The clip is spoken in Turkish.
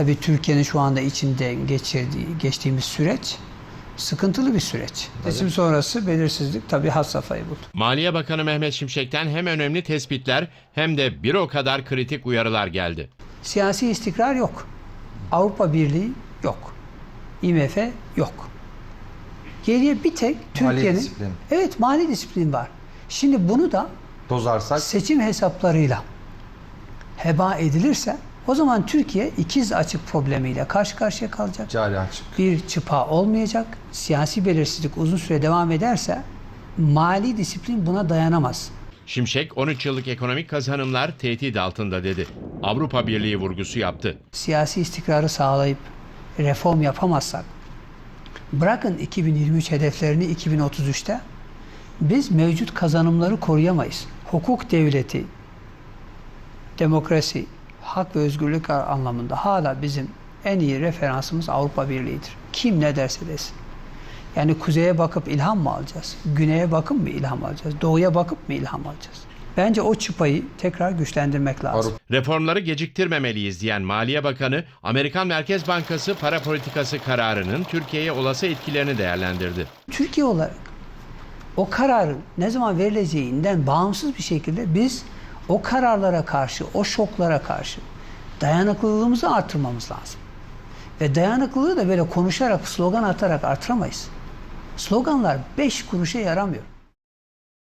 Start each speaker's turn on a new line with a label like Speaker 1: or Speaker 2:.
Speaker 1: Tabii Türkiye'nin şu anda içinde geçirdiği, geçtiğimiz süreç sıkıntılı bir süreç. Seçim sonrası belirsizlik tabii has safhayı buldu.
Speaker 2: Maliye Bakanı Mehmet Şimşek'ten hem önemli tespitler hem de bir o kadar kritik uyarılar geldi.
Speaker 1: Siyasi istikrar yok. Avrupa Birliği yok. IMF yok. Geriye bir tek
Speaker 3: Mali
Speaker 1: Türkiye'nin
Speaker 3: disiplin.
Speaker 1: Evet mali disiplin var. Şimdi bunu da
Speaker 3: Dozarsak
Speaker 1: seçim hesaplarıyla heba edilirse o zaman Türkiye ikiz açık problemiyle karşı karşıya kalacak.
Speaker 3: cari açık.
Speaker 1: Bir çıpa olmayacak. Siyasi belirsizlik uzun süre devam ederse mali disiplin buna dayanamaz.
Speaker 2: Şimşek 13 yıllık ekonomik kazanımlar tehdit altında dedi. Avrupa Birliği vurgusu yaptı.
Speaker 1: Siyasi istikrarı sağlayıp reform yapamazsak bırakın 2023 hedeflerini 2033'te biz mevcut kazanımları koruyamayız. Hukuk devleti, demokrasi, hak ve özgürlük anlamında hala bizim en iyi referansımız Avrupa Birliği'dir. Kim ne derse desin. Yani kuzeye bakıp ilham mı alacağız? Güneye bakıp mı ilham alacağız? Doğuya bakıp mı ilham alacağız? Bence o çıpayı tekrar güçlendirmek lazım.
Speaker 2: Reformları geciktirmemeliyiz diyen Maliye Bakanı, Amerikan Merkez Bankası para politikası kararının Türkiye'ye olası etkilerini değerlendirdi.
Speaker 1: Türkiye olarak o kararın ne zaman verileceğinden bağımsız bir şekilde biz o kararlara karşı, o şoklara karşı dayanıklılığımızı artırmamız lazım. Ve dayanıklılığı da böyle konuşarak, slogan atarak artıramayız. Sloganlar beş kuruşa yaramıyor.